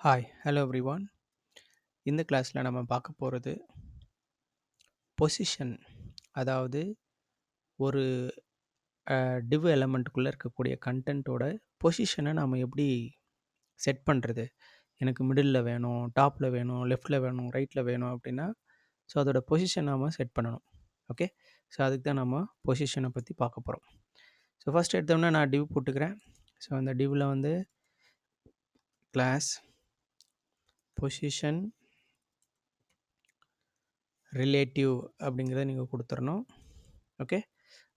Hi hello everyone இந்த கிளாஸில் நம்ம பார்க்க போகிறது பொசிஷன் அதாவது ஒரு டிவ் எலமெண்ட்டுக்குள்ளே இருக்கக்கூடிய கண்டென்ட்டோட பொசிஷனை நாம் எப்படி செட் பண்ணுறது எனக்கு மிடில் வேணும் டாப்பில் வேணும் லெஃப்டில் வேணும் ரைட்டில் வேணும் அப்படின்னா ஸோ அதோட பொசிஷன் நாம் செட் பண்ணணும். ஓகே ஸோ அதுக்கு தான் நம்ம பொசிஷனை பற்றி பார்க்க போகிறோம் ஸோ ஃபஸ்ட் எடுத்தோம்னா நான் டிவ் போட்டுக்கிறேன். ஸோ அந்த டிவில் வந்து கிளாஸ் பொசிஷன் ரிலேட்டிவ் அப்படிங்கிறத நீங்கள் கொடுத்துடணும் ஓகே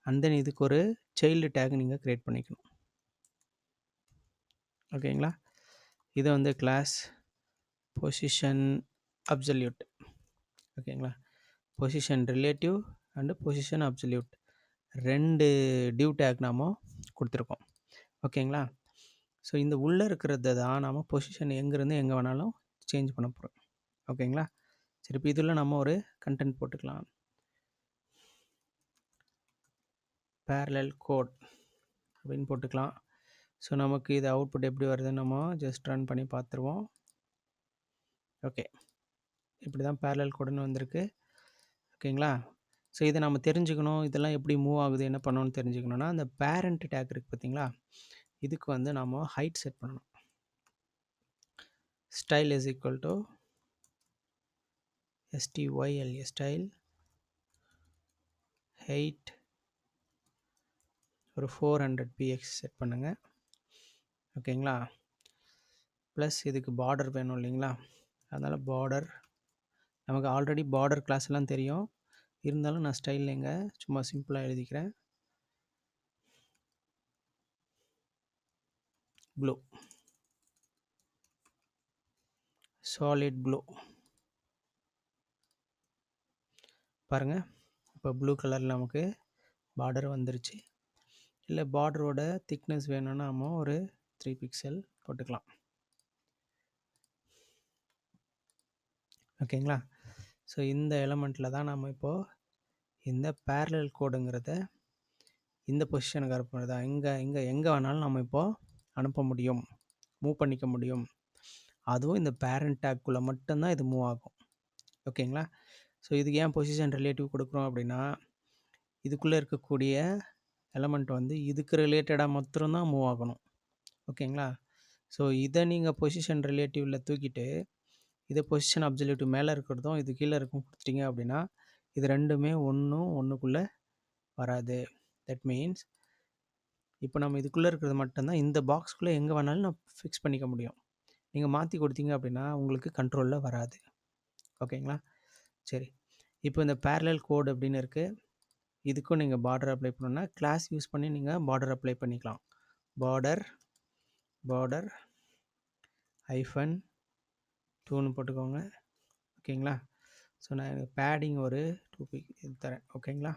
அண்ட் தென் இதுக்கு ஒரு சைல்டு டேக் நீங்கள் க்ரியேட் பண்ணிக்கணும். ஓகேங்களா இதை வந்து கிளாஸ் பொசிஷன் அப்சல்யூட் ஓகேங்களா position relative and position absolute ரெண்டு டியூ டேக் நாம் கொடுத்துருக்கோம். ஓகேங்களா ஸோ இந்த உள்ளே இருக்கிறத தான் நாம் பொசிஷன் எங்கேருந்து எங்கே வேணாலும் சேஞ்ச் பண்ண போகிறோம் ஓகேங்களா? சரி இப்போ இதில் நம்ம ஒரு கண்டென்ட் போட்டுக்கலாம். பேரலல் கோட் அப்படின்னு போட்டுக்கலாம். ஸோ நமக்கு இது அவுட்புட் எப்படி வருதுன்னு நம்ம ஜஸ்ட் ரன் பண்ணி பார்த்துருவோம். ஓகே இப்படி தான் பேரலல் கோடுன்னு வந்திருக்கு. ஓகேங்களா? ஸோ இதை நம்ம தெரிஞ்சுக்கணும். இதெல்லாம் எப்படி மூவ் ஆகுது என்ன பண்ணணும்னு தெரிஞ்சுக்கணுன்னா அந்த பேரண்ட் டேக் இருக்குது பார்த்தீங்களா இதுக்கு வந்து நம்ம ஹைட் செட் பண்ணணும். Style is equal to style. Style height ஒரு ஃபோர் ஹண்ட்ரட் பிஎக்ஸ் செட் பண்ணுங்கள் ஓகேங்களா ப்ளஸ் இதுக்கு பார்டர் வேணும் இல்லைங்களா? அதனால் பார்டர் நமக்கு ஆல்ரெடி பார்டர் கிளாஸ்லாம் எல்லாம் தெரியும். இருந்தாலும் நான் ஸ்டைல் எங்கே சும்மா சிம்பிளாக எழுதிக்கிறேன். ப்ளூ சாலிட் ப்ளூ பாருங்கள் இப்போ ப்ளூ கலரில் நமக்கு பார்டர் வந்துருச்சு. இல்லை பார்டரோட திக்னஸ் வேணும்னா நம்ம ஒரு த்ரீ பிக்சல் போட்டுக்கலாம். ஓகேங்களா ஸோ இந்த எலமெண்ட்டில் தான் நம்ம இப்போது இந்த பேரலல் கோடுங்கிறத இந்த பொசிஷனுக்கு அனுப்புறதா இங்கே இங்கே எங்கே வேணாலும் நம்ம இப்போது அனுப்ப முடியும். மூவ் பண்ணிக்க முடியும். அதுவும் இந்த பேரண்ட் டேக்குள்ளே மட்டும்தான் இது மூவ் ஆகும். ஓகேங்களா? ஸோ இதுக்கு ஏன் பொசிஷன் ரிலேட்டிவ் கொடுக்குறோம் அப்படின்னா இதுக்குள்ளே இருக்கக்கூடிய எலமெண்ட் வந்து இதுக்கு ரிலேட்டடாக மாத்திரம்தான் மூவ் ஆகணும். ஓகேங்களா? ஸோ இதை நீங்கள் பொசிஷன் ரிலேட்டிவில் தூக்கிட்டு இதை பொசிஷன் அப்சல்யூட்டிவ் மேலே இருக்கிறதும் இது கீழே இருக்கும் கொடுத்துட்டீங்க அப்படின்னா இது ரெண்டுமே ஒன்றும் ஒன்றுக்குள்ளே வராது. தட் மீன்ஸ் இப்போ நம்ம இதுக்குள்ளே இருக்கிறது மட்டும்தான் இந்த பாக்ஸ்க்குள்ளே எங்கே வேணாலும் நான் ஃபிக்ஸ் பண்ணிக்க முடியும். நீங்கள் மாற்றி கொடுத்தீங்க அப்படின்னா உங்களுக்கு கண்ட்ரோலில் வராது. ஓகேங்களா? சரி. இப்போ இந்த பேரலல் கோட் அப்படின்னு இருக்குது இதுக்கும் நீங்கள் பார்டர் அப்ளை பண்ணணுன்னா கிளாஸ் யூஸ் பண்ணி நீங்கள் பார்டர் அப்ளை பண்ணிக்கலாம். பார்டர் பார்டர் ஐஃபன் டூன்னு போட்டுக்கோங்க. ஓகேங்களா? ஸோ நான் எனக்கு பேடிங் ஒரு டூ பிக் இது தரேன். ஓகேங்களா?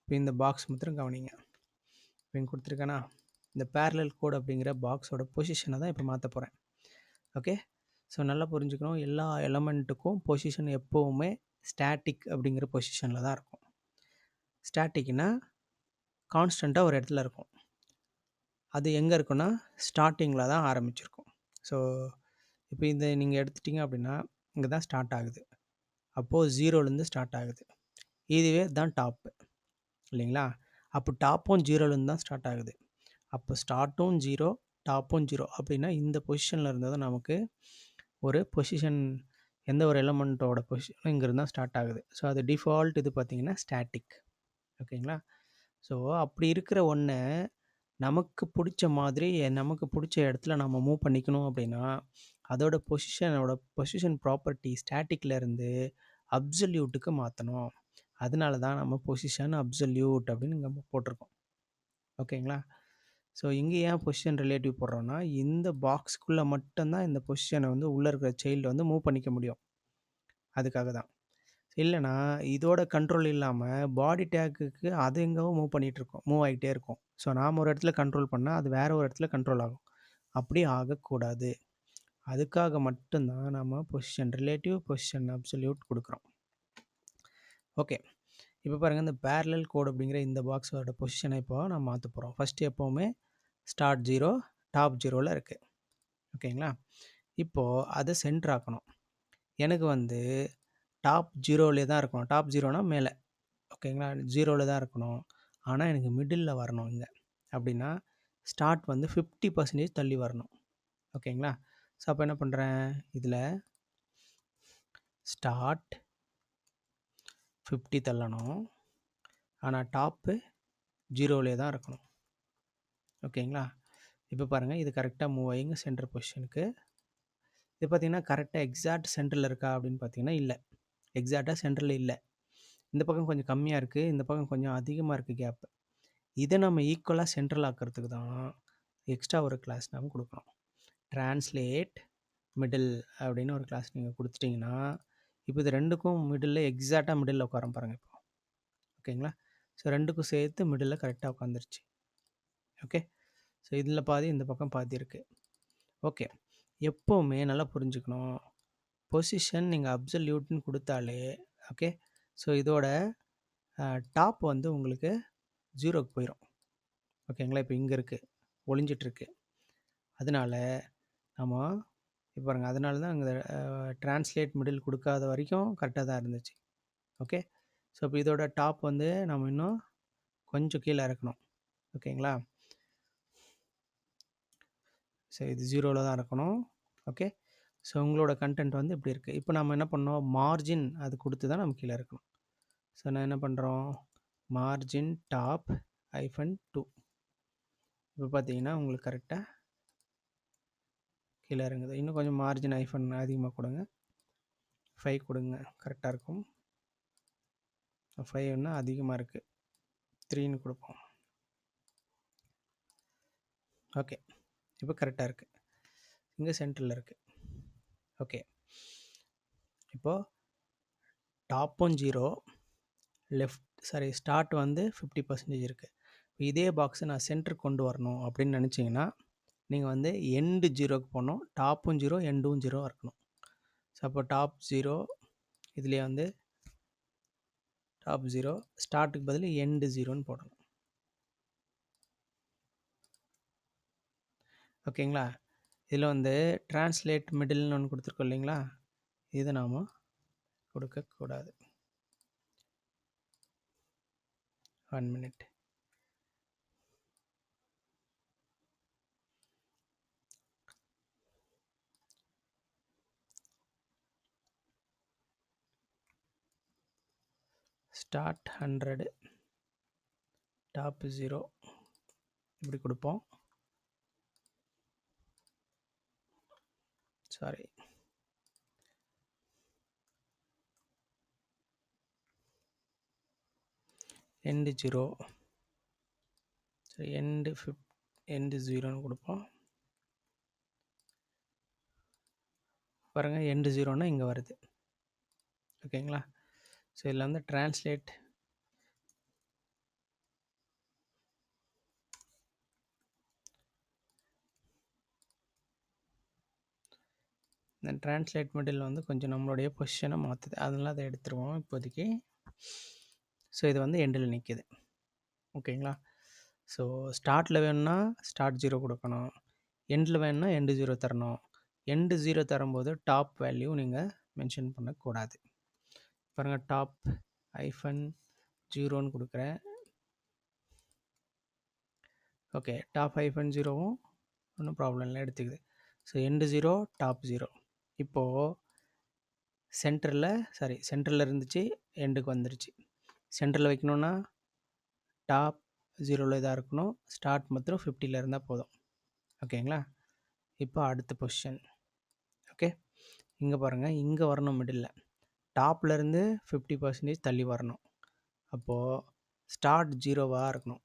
இப்போ இந்த பாக்ஸ் மாத்திரம் கவனிங்க. இப்போ கொடுத்துருக்கேனா? இந்த பேரலல் கோட் அப்படிங்கிற பாக்ஸோட பொசிஷனை தான் இப்போ மாற்ற போகிறேன் ஓகே ஸோ நல்லா புரிஞ்சுக்கணும். எல்லா எலமெண்ட்டுக்கும் பொசிஷன் எப்போவுமே ஸ்டாட்டிக் அப்படிங்கிற பொசிஷனில் தான் இருக்கும். ஸ்டாட்டிக்னா கான்ஸ்டண்ட்டாக ஒரு இடத்துல இருக்கும். அது எங்கே இருக்குன்னா ஸ்டார்டிங்கில் தான் ஆரம்பிச்சிருக்கும். ஸோ இப்போ இந்த நீங்கள் எடுத்துட்டிங்க அப்படின்னா இங்கே தான் ஸ்டார்ட் ஆகுது. அப்போது ஜீரோலேருந்து ஸ்டார்ட் ஆகுது. இதுவே தான் டாப்பு இல்லைங்களா? அப்போ டாப்பும் ஜீரோலேருந்து தான் ஸ்டார்ட் ஆகுது. அப்போ ஸ்டார்ட்டும் ஜீரோ டாப்பும் ஜீரோ அப்படின்னா இந்த பொசிஷனில் இருந்தால் தான் நமக்கு ஒரு பொசிஷன் எந்த ஒரு எலமெண்ட்டோட பொசிஷனும் இங்கேருந்து தான் ஸ்டார்ட் ஆகுது. ஸோ அது டிஃபால்ட் இது பார்த்திங்கன்னா ஸ்டாட்டிக். ஓகேங்களா? ஸோ அப்படி இருக்கிற ஒன்று நமக்கு பிடிச்ச மாதிரி நமக்கு பிடிச்ச இடத்துல நம்ம மூவ் பண்ணிக்கணும் அப்படின்னா அதோட பொசிஷனோட பொசிஷன் ப்ராப்பர்ட்டி ஸ்டாட்டிக்லேருந்து அப்சல்யூட்டுக்கு மாற்றணும் அதனால தான் நம்ம பொசிஷன் அப்சல்யூட் அப்படின்னு இங்கே போட்டிருக்கோம். ஓகேங்களா? ஸோ இங்கே ஏன் பொசிஷன் ரிலேட்டிவ் போடுறோன்னா இந்த பாக்ஸ்க்குள்ளே மட்டும்தான் இந்த பொசிஷனை வந்து உள்ளே இருக்கிற சைல்டு வந்து மூவ் பண்ணிக்க முடியும். அதுக்காக தான். இல்லைனா இதோட கண்ட்ரோல் இல்லாமல் பாடி டேக்குக்கு அது எங்கேவும் மூவ் பண்ணிகிட்ருக்கோம் மூவ் ஆகிட்டே இருக்கும். ஸோ நாம் ஒரு இடத்துல கண்ட்ரோல் பண்ணால் அது வேறு ஒரு இடத்துல கண்ட்ரோல் ஆகும். அப்படி ஆகக்கூடாது. அதுக்காக மட்டும்தான் நம்ம பொசிஷன் ரிலேட்டிவ் பொசிஷன் அப்சல்யூட் கொடுக்குறோம். ஓகே. இப்போ பாருங்கள் இந்த பேரலல் கோடு அப்படிங்கிற இந்த பாக்ஸோட பொசிஷனை இப்போ நம்ம மாற்ற போகிறோம் ஃபஸ்ட்டு எப்போவுமே ஸ்டார்ட் ஜீரோ டாப் ஜீரோவில் இருக்குது ஓகேங்களா? இப்போது அதை சென்டர் ஆக்கணும். எனக்கு வந்து டாப் ஜீரோவிலே தான் இருக்கணும். டாப் ஜீரோனா மேலே. ஓகேங்களா? ஜீரோவில் தான் இருக்கணும். ஆனால் எனக்கு மிடில் வரணும் இங்கே. அப்படின்னா ஸ்டார்ட் வந்து ஃபிஃப்டி பர்சன்டேஜ் தள்ளி வரணும். ஓகேங்களா? ஸோ அப்போ என்ன பண்ணுறேன் இதில் ஸ்டார்ட் ஃபிஃப்டி தள்ளணும். ஆனால் டாப்பு ஜீரோவிலே தான் இருக்கணும். ஓகேங்களா? இப்போ பாருங்கள் இது கரெக்டாக மூவ் ஆகிங்க சென்டர் பொசிஷனுக்கு இது பார்த்திங்கன்னா கரெக்டாக எக்ஸாக்ட் சென்டரில் இருக்கா அப்படின்னு பார்த்தீங்கன்னா இல்லை. எக்ஸாக்டாக சென்டரில் இல்லை. இந்த பக்கம் கொஞ்சம் கம்மியாக இருக்குது இந்த பக்கம் கொஞ்சம் அதிகமாக இருக்குது கேப்பு இதை நம்ம ஈக்குவலாக சென்ட்ரல் ஆக்கிறதுக்கு தான் எக்ஸ்ட்ரா ஒரு கிளாஸ் நம்ம கொடுக்குறோம் ட்ரான்ஸ்லேட் மிடில் அப்படின்னு ஒரு கிளாஸ் நீங்கள் கொடுத்துட்டிங்கன்னா இப்போ இது ரெண்டுக்கும் மிடில் எக்ஸாக்டாக மிடில் உட்காரம் பாருங்கள் இப்போ. ஓகேங்களா? ஸோ ரெண்டுக்கும் சேர்த்து மிடில் கரெக்டாக உட்காந்துருச்சு ஓகே? ஸோ இதில் பாதி இந்த பக்கம் பாதி இருக்குது ஓகே. எப்போவுமே நல்லா புரிஞ்சுக்கணும். பொசிஷன் நீங்கள் அப்சல்யூட்னு கொடுத்தாலே ஓகே? ஸோ இதோட டாப் வந்து உங்களுக்கு ஜீரோக்கு போயிடும் ஓகேங்களா? இப்போ இங்கே இருக்குது ஒளிஞ்சிட்ருக்கு. அதனால நம்ம இப்போ பாருங்கள் அதனால தான் அங்கே ட்ரான்ஸ்லேட் மிடில் கொடுக்காத வரைக்கும் கரெக்டாக தான் இருந்துச்சு. ஓகே? ஸோ இப்போ இதோட டாப் வந்து நம்ம இன்னும் கொஞ்சம் கீழே இறக்கணும். ஓகேங்களா? ஸோ இது ஜீரோவில் தான் இருக்கணும். ஓகே ஸோ உங்களோட கண்டென்ட் வந்து இப்படி இருக்குது இப்போ நம்ம என்ன பண்ணோம்? மார்ஜின் அது கொடுத்து தான் நம்ம கீழே இருக்கணும். ஸோ நான் என்ன பண்ணுறோம் மார்ஜின் டாப் ஐஃபன் டூ இப்போ பார்த்தீங்கன்னா உங்களுக்கு கரெக்டாக கீழே இறங்குது. இன்னும் கொஞ்சம் மார்ஜின் ஐஃபன் அதிகமாக கொடுங்க. ஃபைவ் கொடுங்க. கரெக்டாக இருக்கும். ஃபைவ்னா அதிகமாக இருக்குது த்ரீன்னு கொடுப்போம். ஓகே இப்போ கரெக்டாக இருக்குது இங்கே சென்டரில் இருக்குது ஓகே இப்போது டாப்பும் ஜீரோ லெஃப்ட் சாரி ஸ்டார்ட் வந்து ஃபிஃப்டி பர்சன்டேஜ் இருக்குது இதே பாக்ஸை நான் சென்டர் கொண்டு வரணும் அப்படின்னு நினச்சிங்கன்னா நீங்கள் வந்து எண்டு ஜீரோக்கு போகணும் டாப்பும் ஜீரோ எண்டும் ஜீரோ இருக்கணும். ஸோ அப்போ டாப் ஜீரோ இதுலேயே வந்து டாப் ஜீரோ ஸ்டார்ட்டுக்கு பதில் எண்டு ஜீரோன்னு போடணும். ஓகேங்களா? இதில் வந்து ட்ரான்ஸ்லேட் மிடில்னு ஒன்று கொடுத்துருக்கோம் இல்லைங்களா? இது நாம் கொடுக்கக்கூடாது one minute start hundred top zero இப்படி கொடுப்போம். சாரி எண்டு ஜீரோ சரி எண்டு ஃபிஃப் எண்டு ஜீரோன்னு கொடுப்போம். பாருங்கள் எண்டு ஜீரோன்னா இங்கே வருது. ஓகேங்களா ஸோ இதில் வந்து ட்ரான்ஸ்லேட் இந்த ட்ரான்ஸ்லேட் மிடில் வந்து கொஞ்சம் நம்மளுடைய பொசிஷனை மாற்றுது அதனால் அதை எடுத்துருவோம் இப்போதைக்கு. ஸோ இது வந்து எண்டில் நிற்கிது ஓகேங்களா ஸோ ஸ்டார்ட்டில் வேணும்னா ஸ்டார்ட் ஜீரோ கொடுக்கணும். எண்டில் வேணும்னா எண்டு ஜீரோ தரணும். எண்டு ஜீரோ தரும்போது டாப் வேல்யூ நீங்கள் மென்ஷன் பண்ணக்கூடாது. பாருங்கள் டாப் ஐஃபன் ஜீரோன்னு கொடுக்குறேன். ஓகே டாப் ஐஃபன் ஜீரோவும் ஒன்றும் ப்ராப்ளம் இல்லை எடுத்துக்குது. So end zero top zero இப்போது சென்டரில் சாரி சென்டரில் இருந்துச்சு எண்டுக்கு வந்துருச்சு. சென்டரில் வைக்கணுன்னா டாப் ஜீரோவில் இதாக இருக்கணும் ஸ்டார்ட் மாத்திரம் ஃபிஃப்டியில் இருந்தால் போதும். ஓகேங்களா? இப்போ அடுத்த பொசிஷன். ஓகே? இங்கே பாருங்கள் இங்கே வரணும் மிடில் டாப்லேருந்து ஃபிஃப்டி பர்சன்டேஜ் தள்ளி வரணும். அப்போது ஸ்டார்ட் ஜீரோவாக இருக்கணும்.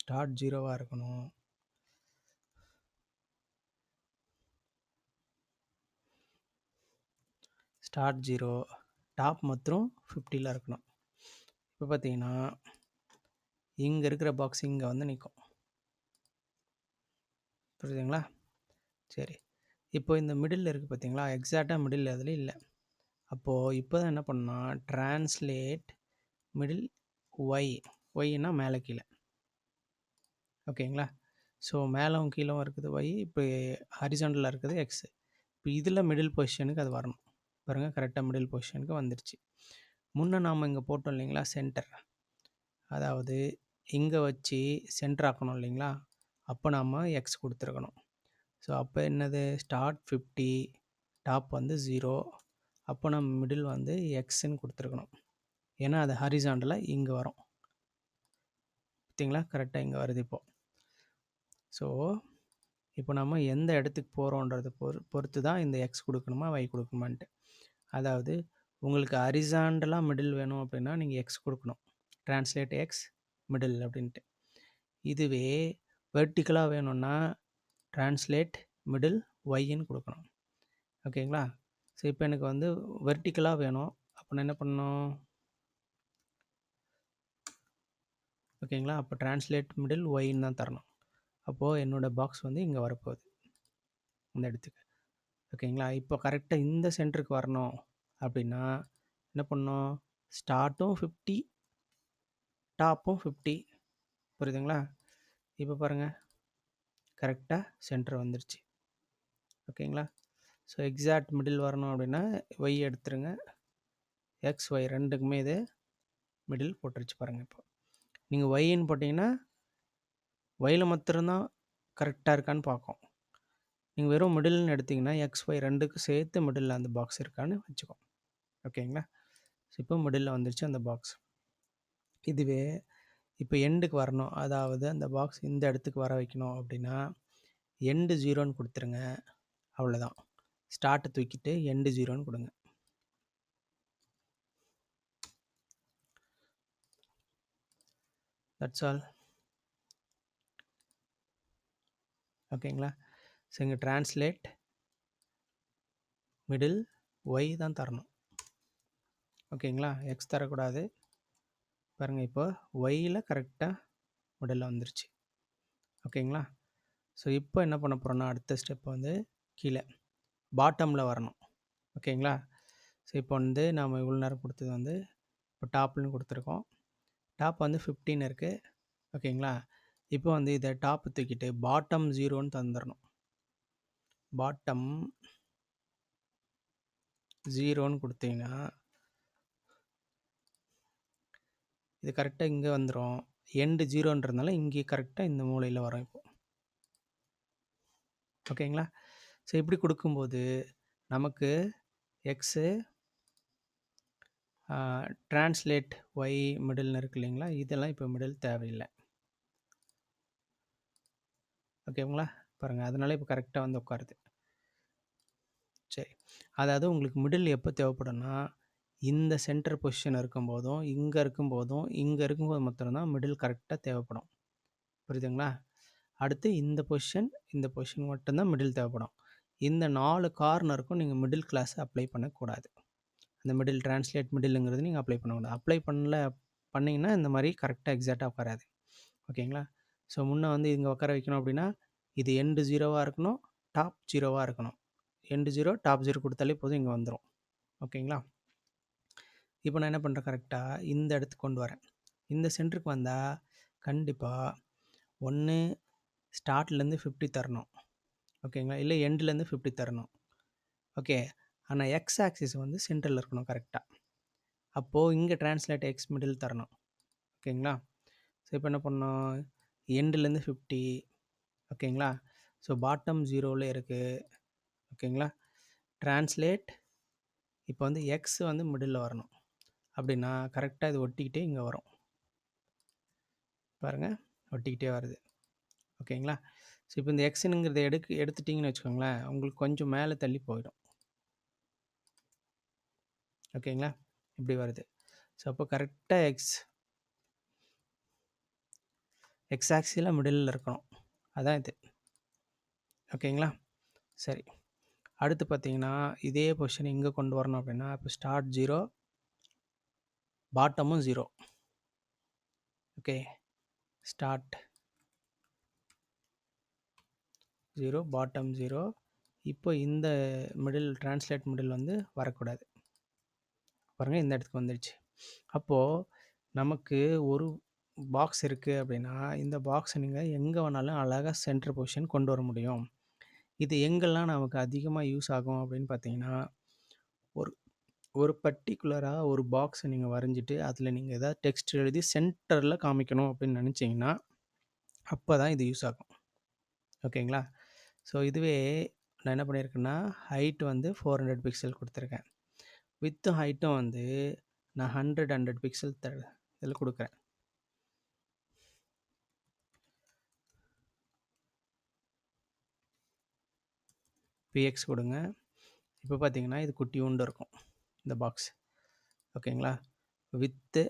ஸ்டார்ட் ஜீரோவாக இருக்கணும். ஸ்டார்ட் ஜீரோ டாப் மற்றும் ஃபிஃப்டியில் இருக்கணும். இப்போ பார்த்தீங்கன்னா இங்கே இருக்கிற பாக்ஸ் இங்கே வந்து நிற்கும் புரியுதுங்களா? சரி. இப்போ இந்த மிடில் இருக்குது பார்த்தீங்களா? எக்ஸாக்டாக மிடில் அதில் இல்லை. அப்போது இப்போ தான் என்ன பண்ணால் ட்ரான்ஸ்லேட் மிடில் ஒய் ஒய்னா மேலே கீழே. ஓகேங்களா? ஸோ மேலும் கீழும் இருக்குது ஒய் இப்போ ஹரிசண்டில் இருக்குது எக்ஸ் இப்போ இதில் மிடில் பொசிஷனுக்கு அது வரணும். பாருங்கள் கரெக்டாக மிடில் பொசிஷனுக்கு வந்துடுச்சு முன்னே நாம் இங்கே போட்டோம் இல்லைங்களா சென்டர் அதாவது இங்கே வச்சு சென்டர் ஆக்கணும் இல்லைங்களா அப்போ நாம் எக்ஸ் கொடுத்துருக்கணும். ஸோ அப்போ என்னது? ஸ்டார்ட் ஃபிஃப்டி டாப் வந்து ஜீரோ அப்போ நம்ம மிடில் வந்து எக்ஸ்ன்னு கொடுத்துருக்கணும். ஏன்னா அது ஹரிசாண்டலாக இங்கே வரும். பார்த்தீங்களா கரெக்டாக இங்கே வருது இப்போது ஸோ இப்போ நம்ம எந்த இடத்துக்கு போகிறோன்றதை பொறு பொறுத்து தான் இந்த எக்ஸ் கொடுக்கணுமா வை கொடுக்கணுமான்ட்டு. அதாவது உங்களுக்கு ஹரிசாண்டலாக மிடில் வேணும் அப்படின்னா நீங்கள் எக்ஸ் கொடுக்கணும். ட்ரான்ஸ்லேட் எக்ஸ் மிடில் அப்படின்ட்டு. இதுவே வெர்டிக்கலாக வேணும்னா ட்ரான்ஸ்லேட் மிடில் ஒய்ன்னு கொடுக்கணும். ஓகேங்களா ஸோ இப்போ எனக்கு வந்து வெர்டிக்கலாக வேணும். அப்போ நான் என்ன பண்ணணும்? ஓகேங்களா அப்போ ட்ரான்ஸ்லேட் மிடில் ஒய்ன்னு தான் தரணும். அப்போது என்னோடய பாக்ஸ் வந்து இங்கே வரப்போகுது. இந்த இடத்துக்கு. ஓகேங்களா? இப்போ கரெக்டாக இந்த சென்டருக்கு வரணும் அப்படின்னா என்ன பண்ணணும்? ஸ்டார்ட்டும் ஃபிஃப்டி டாப்பும் ஃபிஃப்டி. புரியுதுங்களா? இப்போ பாருங்கள் கரெக்டாக சென்டர் வந்துருச்சு. ஓகேங்களா? ஸோ எக்ஸாக்ட் மிடில் வரணும் அப்படின்னா ஒய் எடுத்துருங்க. எக்ஸ் ஒய் ரெண்டுக்குமே இது மிடில் போட்டுருச்சு பாருங்கள் இப்போ. நீங்கள் ஒய்ன்னு போட்டிங்கன்னா ஒயில் மாத்திரம்தான் கரெக்டாக இருக்கான்னு பார்க்கும். நீங்கள் வெறும் மிடில்னு எடுத்திங்கன்னா எக்ஸ் ஒய் ரெண்டுக்கு சேர்த்து மிடில் அந்த பாக்ஸ் இருக்கான்னு வச்சுக்கோ. ஓகேங்களா? ஸோ இப்போ மிடில் வந்துருச்சு அந்த பாக்ஸ் இதுவே இப்போ எண்டுக்கு வரணும். அதாவது அந்த பாக்ஸ் இந்த இடத்துக்கு வர வைக்கணும் அப்படின்னா எண்டு ஜீரோன்னு கொடுத்துருங்க. அவ்வளோதான் ஸ்டார்ட்டை தூக்கிட்டு எண்டு ஜீரோன்னு கொடுங்க. தட்ஸ் ஆல் ஓகேங்களா? ஸோ இங்கே ட்ரான்ஸ்லேட் மிடில் ஒய் தான் தரணும். ஓகேங்களா எக்ஸ் தரக்கூடாது. பாருங்கள் இப்போ ஒய்யில் கரெக்டாக மிடில் வந்துருச்சு. ஓகேங்களா ஸோ இப்போ என்ன பண்ண போகிறோன்னா அடுத்த ஸ்டெப் வந்து கீழே பாட்டமில் வரணும். ஓகேங்களா ஸோ இப்போ வந்து நாம் இவ்வளோ நேரம் கொடுத்தது வந்து இப்போ டாப்னு கொடுத்துருக்கோம். டாப் வந்து ஃபிஃப்டீன் இருக்குது ஓகேங்களா இப்போ வந்து இதை டாப் தூக்கிட்டு பாட்டம் ஜீரோன்னு தந்துடணும் பாட்டம் ஜீரோன்னு கொடுத்தீங்கன்னா இது கரெக்டாக இங்கே வந்துடும் எண்டு ஜீரோன்றதுனால இங்கே கரெக்டாக இந்த மூலையில் வரும் இப்போ. ஓகேங்களா ஸோ இப்படி கொடுக்கும்போது நமக்கு எக்ஸு ட்ரான்ஸ்லேட் ஒய் மிடில்னு இருக்கு இல்லைங்களா? இதெல்லாம் இப்போ மிடில் தேவையில்லை. ஓகேங்களா பாருங்கள் அதனால் இப்போ கரெக்டாக வந்து உட்காருது. சரி. அதாவது உங்களுக்கு மிடில் எப்போ தேவைப்படும்னா இந்த சென்டர் பொசிஷன் இருக்கும்போதும் இங்கே இருக்கும்போதும் இங்கே இருக்கும்போது மாத்திரம்தான் மிடில் கரெக்டாக தேவைப்படும். புரியுதுங்களா? அடுத்து இந்த பொசிஷன் இந்த பொசிஷன் மட்டும்தான் மிடில் தேவைப்படும். இந்த நாலு கார்னருக்கும் நீங்கள் மிடில் கிளாஸ் அப்ளை பண்ணக்கூடாது. அந்த மிடில் டிரான்ஸ்லேட் மிடிலுங்கிறது நீங்கள் அப்ளை பண்ணக்கூடாது. அப்ளை பண்ணல பண்ணிங்கன்னா இந்த மாதிரி கரெக்டாக எக்ஸாக்டாக உட்காராது. ஓகேங்களா? ஸோ முன்னே வந்து இங்கே உட்கார வைக்கணும் அப்படின்னா இது எண்டு ஜீரோவாக இருக்கணும் டாப் ஜீரோவாக இருக்கணும். எண்டு ஜீரோ டாப் ஜீரோ கொடுத்தாலே போதும் இங்கே வந்துடும் ஓகேங்களா? இப்போ நான் என்ன பண்ணுறேன் கரெக்டாக இந்த இடத்துக்கு கொண்டு வரேன். இந்த சென்டருக்கு வந்தால் கண்டிப்பாக ஒன்று ஸ்டார்ட்லேருந்து ஃபிஃப்டி தரணும். ஓகேங்களா? இல்லை எண்ட்லேருந்து ஃபிஃப்டி தரணும். ஓகே? ஆனால் எக்ஸ் ஆக்சிஸ் வந்து சென்டரில் இருக்கணும் கரெக்டாக அப்போது இங்கே ட்ரான்ஸ்லேட் எக்ஸ் மிடில் தரணும். ஓகேங்களா? ஸோ இப்போ என்ன பண்ணோம்? எண்டுலேருந்து ஃபிஃப்டி ஓகேங்களா? ஸோ பாட்டம் ஜீரோவில் இருக்குது ஓகேங்களா? ட்ரான்ஸ்லேட். இப்போ வந்து எக்ஸ் வந்து மிடில் வரணும். அப்படின்னா கரெக்டாக இது ஒட்டிக்கிட்டே இங்கே வரும். பாருங்கள் ஒட்டிக்கிட்டே வருது. ஓகேங்களா? ஸோ இப்போ இந்த எக்ஸுங்கிறத எடுக்கு எடுத்துட்டிங்கன்னு வச்சுக்கோங்களேன் உங்களுக்கு கொஞ்சம் மேலே தள்ளி போயிடும். ஓகேங்களா? இப்படி வருது. ஸோ அப்போ கரெக்டாக எக்ஸ் எக்ஸ் ஆக்சியில் மிடில் இருக்கணும். அதான் இது. ஓகேங்களா? சரி. அடுத்து பார்த்தீங்கன்னா இதே பொசிஷன் இங்கே கொண்டு வரணும் அப்படின்னா இப்போ start zero பாட்டமும் zero okay. Start zero bottom zero இப்போ இந்த மிடில் ட்ரான்ஸ்லேட் மிடில் வந்து வரக்கூடாது. பாருங்கள் இந்த இடத்துக்கு வந்துடுச்சு அப்போது நமக்கு ஒரு பாக்ஸ் இருக்குது அப்படின்னா இந்த பாக்ஸை நீங்கள் எங்கே வேணாலும் அழகாக சென்டர் பொசிஷன் கொண்டு வர முடியும். இது எங்கெல்லாம் நமக்கு அதிகமாக யூஸ் ஆகும் அப்படின்னு பார்த்தீங்கன்னா ஒரு ஒரு பர்ட்டிகுலராக ஒரு பாக்ஸை நீங்கள் வரைஞ்சிட்டு அதில் நீங்கள் எதாவது டெக்ஸ்ட் எழுதி சென்டரில் காமிக்கணும் அப்படின்னு நினச்சிங்கன்னா அப்போ தான் இது யூஸ் ஆகும். ஓகேங்களா? ஸோ இதுவே நான் என்ன பண்ணியிருக்கேன்னா ஹைட் வந்து ஃபோர் ஹண்ட்ரட் பிக்சல் கொடுத்துருக்கேன். வித்து ஹைட்டும் வந்து நான் ஹண்ட்ரட் ஹண்ட்ரட் பிக்சல் த இதில் கொடுக்குறேன். பிஎக்ஸ் கொடுங்க. இப்போ பார்த்தீங்கன்னா இது குட்டியூண்டு இருக்கும். இந்த பாக்ஸ் ஓகேங்களா? வித்து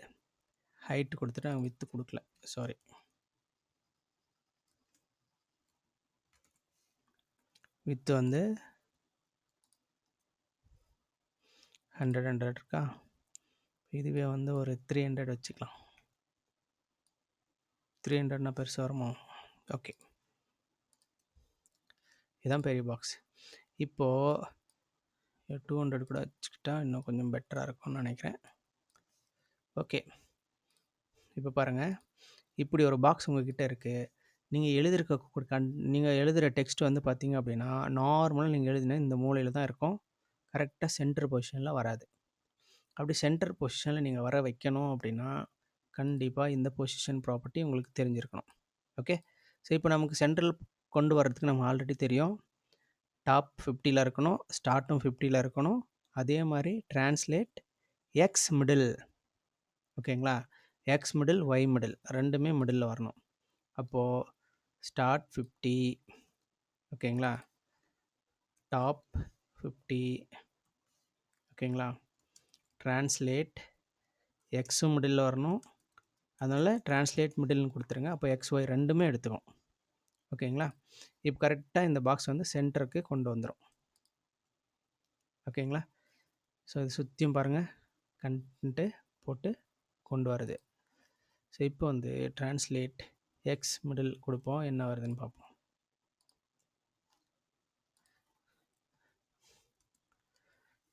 ஹைட் கொடுத்துட்டு நாங்கள் வித்து கொடுக்கல. சாரி வித்து வந்து ஹண்ட்ரட் ஹண்ட்ரட் இருக்கா? இதுவே வந்து ஒரு த்ரீ ஹண்ட்ரட் வச்சுக்கலாம். த்ரீ ஹண்ட்ரட்னா பெருசாக வருமா? ஓகே இதுதான் பெரிய பாக்ஸ் இப்போது டூ ஹண்ட்ரட் கூட வச்சுக்கிட்டா இன்னும் கொஞ்சம் பெட்டராக இருக்கும்னு நினைக்கிறேன். ஓகே இப்போ பாருங்கள் இப்படி ஒரு பாக்ஸ் உங்ககிட்ட இருக்குது நீங்கள் எழுதிருக்க கண் நீங்கள் எழுதுகிற டெக்ஸ்ட் வந்து பார்த்தீங்க அப்படின்னா நார்மலாக நீங்கள் எழுதின இந்த மூலையில் தான் இருக்கும். கரெக்டாக சென்டர் பொசிஷனில் வராது. அப்படி சென்டர் பொசிஷனில் நீங்கள் வர வைக்கணும் அப்படின்னா கண்டிப்பாக இந்த பொசிஷன் ப்ராப்பர்ட்டி உங்களுக்கு தெரிஞ்சிருக்கணும். ஓகே ஸோ இப்போ நமக்கு சென்ட்ரல் கொண்டு வரதுக்கு நம்ம ஆல்ரெடி தெரியும். டாப் ஃபிஃப்டியில் இருக்கணும் ஸ்டார்ட்டும் ஃபிஃப்டியில் இருக்கணும். அதே மாதிரி டிரான்ஸ்லேட் எக்ஸ் மிடில். ஓகேங்களா? எக்ஸ் மிடில் ஒய் மிடில் ரெண்டுமே மிடில் வரணும். அப்போது ஸ்டார்ட் ஃபிஃப்டி. ஓகேங்களா? Top fifty. ஓகேங்களா? ட்ரான்ஸ்லேட் எக்ஸும் மிடில் வரணும். அதனால் ட்ரான்ஸ்லேட் மிடில்னு கொடுத்துருங்க. அப்போ எக்ஸ் ஒய் ரெண்டுமே எடுத்துக்கும். ஓகேங்களா? இப்போ கரெக்டாக இந்த பாக்ஸ் வந்து சென்டருக்கு கொண்டு வந்துடும் ஓகேங்களா? ஸோ இது சுற்றியும் பாருங்கள் கண்ட்டு போட்டு கொண்டு வருது. ஸோ இப்போ வந்து ட்ரான்ஸ்லேட் எக்ஸ் மிடில் கொடுப்போம். என்ன வருதுன்னு பார்ப்போம்.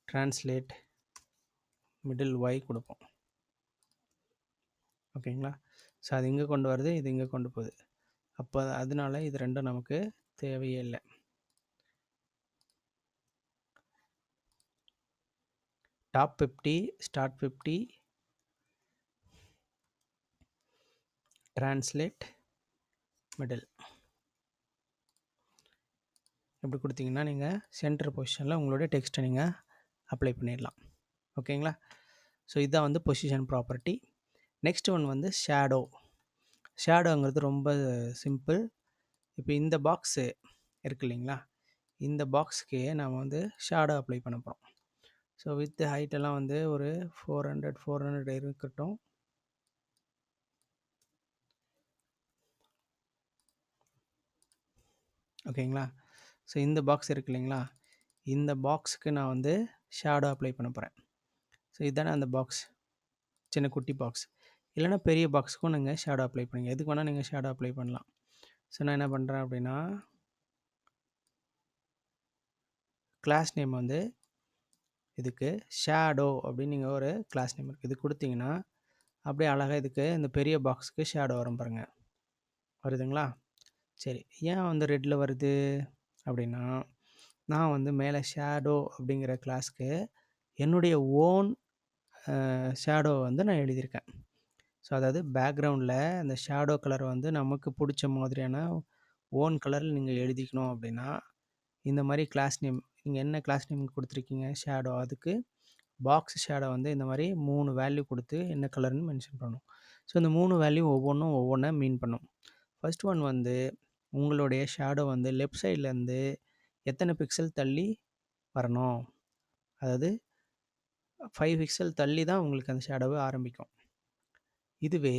ட்ரான்ஸ்லேட் மிடில் ஒய் கொடுப்போம். ஓகேங்களா? ஸோ அது இங்கே கொண்டு வருது இது இங்கே கொண்டு போகுது. அப்போ அதனால இது ரெண்டும் நமக்கு தேவையே இல்லை top fifty start fifty translate middle இப்படி கொடுத்தீங்கன்னா நீங்கள் சென்டர் பொசிஷனில் உங்களுடைய டெக்ஸ்ட்டை நீங்கள் அப்ளை பண்ணிடலாம். ஓகேங்களா? ஸோ இதுதான் வந்து பொசிஷன் ப்ராப்பர்ட்டி நெக்ஸ்ட் ஒன் வந்து ஷேடோ ஷேடோங்கிறது ரொம்ப சிம்பிள் இப்போ இந்த பாக்ஸு இருக்கு இல்லைங்களா? இந்த பாக்ஸுக்கு நாம் வந்து ஷேடோ அப்ளை பண்ண போகிறோம் ஸோ வித் ஹைட்டெல்லாம் வந்து ஒரு ஃபோர் ஹண்ட்ரட் ஃபோர் ஹண்ட்ரட் இருக்கட்டும். ஓகேங்களா? ஸோ இந்த பாக்ஸ் இருக்கு இல்லைங்களா? இந்த பாக்ஸுக்கு நான் வந்து ஷேடோ அப்ளை பண்ண போகிறேன் ஸோ இதுதானே அந்த பாக்ஸ் சின்ன குட்டி பாக்ஸ் இல்லைனா பெரிய பாக்ஸுக்கும் நீங்கள் ஷேடோ அப்ளை பண்ணுங்கள் எதுக்கு வேணால் நீங்கள் ஷேடோ அப்ளை பண்ணலாம். ஸோ நான் என்ன பண்ணுறேன் அப்படின்னா கிளாஸ் நேம் வந்து இதுக்கு ஷேடோ அப்படின்னு நீங்கள் ஒரு கிளாஸ் நேம் இருக்குது இது கொடுத்தீங்கன்னா அப்படியே அழகாக இதுக்கு இந்த பெரிய பாக்ஸுக்கு ஷேடோ வரும் பாருங்கள் வருதுங்களா? சரி ஏன் வந்து ரெட்டில் வருது அப்படின்னா நான் வந்து மேலே ஷேடோ அப்படிங்கிற கிளாஸ்க்கு என்னுடைய ஓன் ஷேடோவை வந்து நான் எழுதியிருக்கேன். ஸோ அதாவது பேக்ரவுண்டில் அந்த ஷேடோ கலர் வந்து நமக்கு பிடிச்ச மாதிரியான ஓன் கலரில் நீங்கள் எழுதிக்கணும் அப்படின்னா இந்த மாதிரி கிளாஸ் நேம் நீங்கள் என்ன கிளாஸ் நேம் கொடுத்துருக்கீங்க ஷேடோ அதுக்கு பாக்ஸ் ஷேடோ வந்து இந்த மாதிரி மூணு வேல்யூ கொடுத்து என்ன கலர்னு மென்ஷன் பண்ணணும். ஸோ இந்த மூணு வேல்யூ ஒவ்வொன்றும் ஒவ்வொன்றா மீன் பண்ணும் ஃபஸ்ட் ஒன் வந்து உங்களுடைய ஷேடோ வந்து லெஃப்ட் சைட்லேருந்து எத்தனை பிக்சல் தள்ளி வரணும்? அதாவது ஃபைவ் பிக்சல் தள்ளி தான் உங்களுக்கு அந்த ஷேடோவை ஆரம்பிக்கும். இதுவே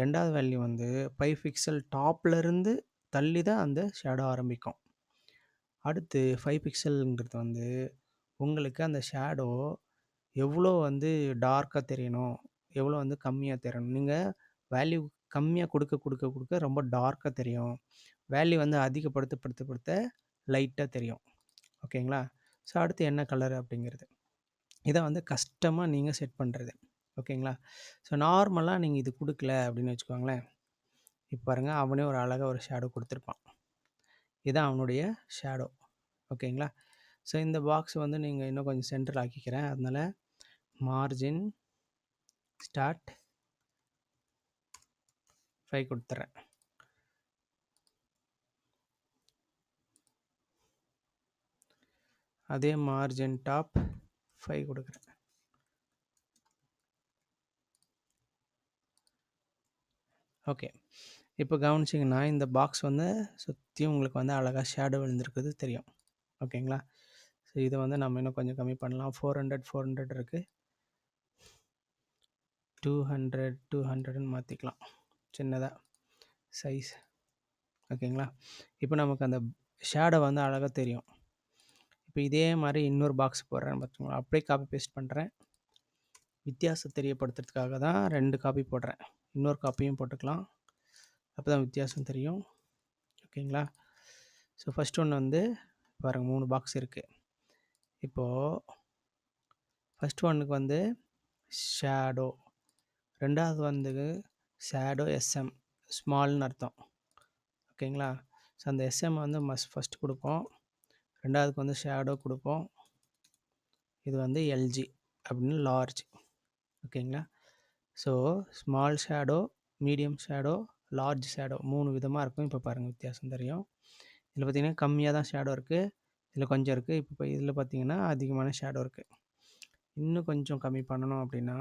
ரெண்டாவது வேல்யூ வந்து ஃபைவ் பிக்சல் டாப்லேருந்து தள்ளி தான் அந்த ஷேடோ ஆரம்பிக்கும். அடுத்து ஃபைவ் பிக்சல்ங்கிறது வந்து உங்களுக்கு அந்த ஷேடோ எவ்வளோ வந்து டார்க்காக தெரியணும் எவ்வளோ வந்து கம்மியாக தெரியணும். நீங்கள் வேல்யூ கம்மியாக கொடுக்க கொடுக்க கொடுக்க ரொம்ப டார்க்காக தெரியும். வேல்யூ வந்து அதிகப்படுத்த படுத்த படுத்த லைட்டாக தெரியும். ஓகேங்களா? ஸோ அடுத்து என்ன கலர் அப்படிங்கிறது. இதை வந்து கஷ்டமாக நீங்கள் செட் பண்ணுறது ஓகேங்களா? ஸோ நார்மலாக நீங்கள் இது கொடுக்கல அப்படின்னு வச்சுக்கோங்களேன். இப்போ பாருங்க அவனே ஒரு அழகாக ஒரு ஷேடோ கொடுத்துருப்பான். இதுதான் அவனுடைய ஷேடோ. ஓகேங்களா? ஸோ இந்த பாக்ஸ் வந்து நீங்கள் இன்னும் கொஞ்சம் சென்டர் ஆக்கிக்கிறேன். அதனால் மார்ஜின் ஸ்டார்ட் ஃபை கொடுத்துட்றேன் அதே மார்ஜின் டாப் ஃபைவ் கொடுக்குறேன். ஓகே. இப்போ கவனிச்சிங்கன்னா இந்த பாக்ஸ் வந்து சுற்றியும் உங்களுக்கு வந்து அழகாக ஷேடோ விழுந்திருக்குது தெரியும். ஓகேங்களா? ஸோ இதை வந்து நம்ம இன்னும் கொஞ்சம் கம்மி பண்ணலாம். ஃபோர் ஹண்ட்ரட் ஃபோர் ஹண்ட்ரட் இருக்குது டூ ஹண்ட்ரட் டூ ஹண்ட்ரட்னு மாற்றிக்கலாம் சின்னதாக சைஸ் ஓகேங்களா? இப்போ நமக்கு அந்த ஷேடோ வந்து அழகாக தெரியும். இப்போ இதே மாதிரி இன்னொரு பாக்ஸ் போடுறேன் பார்த்துங்களா அப்படியே காப்பி பேஸ்ட் பண்ணுறேன் வித்தியாசம் தெரியப்படுத்துறதுக்காக தான் ரெண்டு காப்பி போடுறேன். இன்னொரு காப்பியும் போட்டுக்கலாம். அப்போ தான் வித்தியாசம் தெரியும். ஓகேங்களா ஸோ ஃபஸ்ட் ஒன்று வந்து பாருங்கள் மூணு பாக்ஸ் இருக்குது இப்போது ஃபஸ்ட் ஒன்றுக்கு வந்து ஷேடோ ரெண்டாவது வந்து ஷேடோ எஸ்எம் ஸ்மால்னு அர்த்தம். ஓகேங்களா ஸோ அந்த எஸ்எம் வந்து மஸ் ஃபஸ்ட் கொடுப்போம். ரெண்டாவதுக்கு வந்து ஷேடோ கொடுப்போம். இது வந்து எல்ஜி அப்படின்னு லார்ஜ் ஓகேங்களா? So small shadow medium shadow large shadow மூணு விதமாக இருக்கும். இப்போ பாருங்கள் வித்தியாசம் தெரியும். இதில் பார்த்திங்கன்னா கம்மியாக தான் ஷேடோ இருக்குது இதில் கொஞ்சம் இருக்குது இப்போ இதில் பார்த்திங்கன்னா அதிகமான ஷேடோ இருக்குது இன்னும் கொஞ்சம் கம்மி பண்ணணும் அப்படின்னா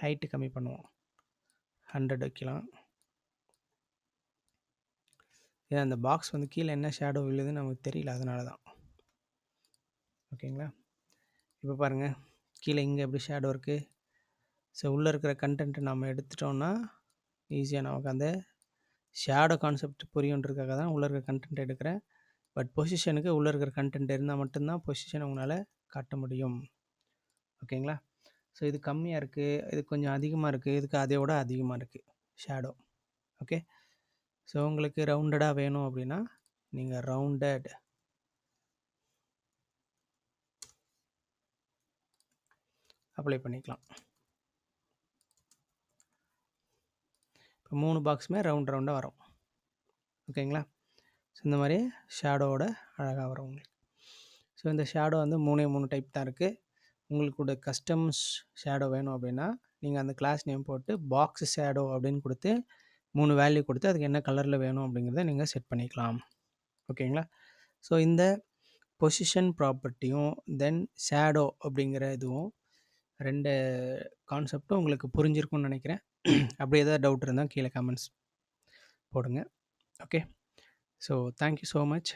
ஹைட்டு கம்மி பண்ணுவோம். ஹண்ட்ரட் வைக்கலாம். ஏன்னா அந்த பாக்ஸ் வந்து கீழே என்ன ஷேடோ விழுதுன்னு நமக்கு தெரியல. அதனால தான் ஓகேங்களா? இப்போ பாருங்கள் கீழே இங்கே எப்படி ஷேடோ இருக்குது ஸோ உள்ளே இருக்கிற கண்டென்ட்டை நம்ம எடுத்துட்டோம்னா ஈஸியாக நமக்கு அந்த ஷேடோ கான்செப்ட் புரியுன்றதுக்காக தான் உள்ளே இருக்கிற கண்டென்ட் எடுக்கிறேன். பட் பொசிஷனுக்கு உள்ளே இருக்கிற கண்டென்ட் இருந்தால் மட்டும்தான் பொசிஷன் உங்களால் காட்ட முடியும். ஓகேங்களா? ஸோ இது கம்மியாக இருக்குது இது கொஞ்சம் அதிகமாக இருக்குது இதுக்கு அதை விட அதிகமாக இருக்குது ஷேடோ ஓகே? ஸோ உங்களுக்கு ரவுண்டடாக வேணும் அப்படின்னா நீங்கள் ரவுண்டட் அப்ளை பண்ணிக்கலாம். இப்போ மூணு பாக்ஸுமே ரவுண்ட் ரவுண்டாக வரும். ஓகேங்களா? ஸோ இந்த மாதிரி ஷேடோவோட அழகாக வரும் உங்களுக்கு. ஸோ இந்த ஷேடோ வந்து மூணே மூணு டைப் தான் இருக்குது உங்களுக்கு கஸ்டம்ஸ் ஷேடோ வேணும் அப்படின்னா நீங்கள் அந்த கிளாஸ் நேம் போட்டு பாக்ஸ் ஷேடோ அப்படின்னு கொடுத்து மூணு வேல்யூ கொடுத்து அதுக்கு என்ன கலரில் வேணும் அப்படிங்கிறத நீங்கள் செட் பண்ணிக்கலாம். ஓகேங்களா? ஸோ இந்த பொசிஷன் ப்ராப்பர்ட்டியும் தென் ஷேடோ அப்படிங்கிற இதுவும் ரெண்டு கான்செப்டும் உங்களுக்கு புரிஞ்சிருக்கும்னு நினைக்கிறேன். அப்படி ஏதாவது டவுட் இருந்தால் கீழே கமெண்ட்ஸ் போடுங்க. Okay so thank you so much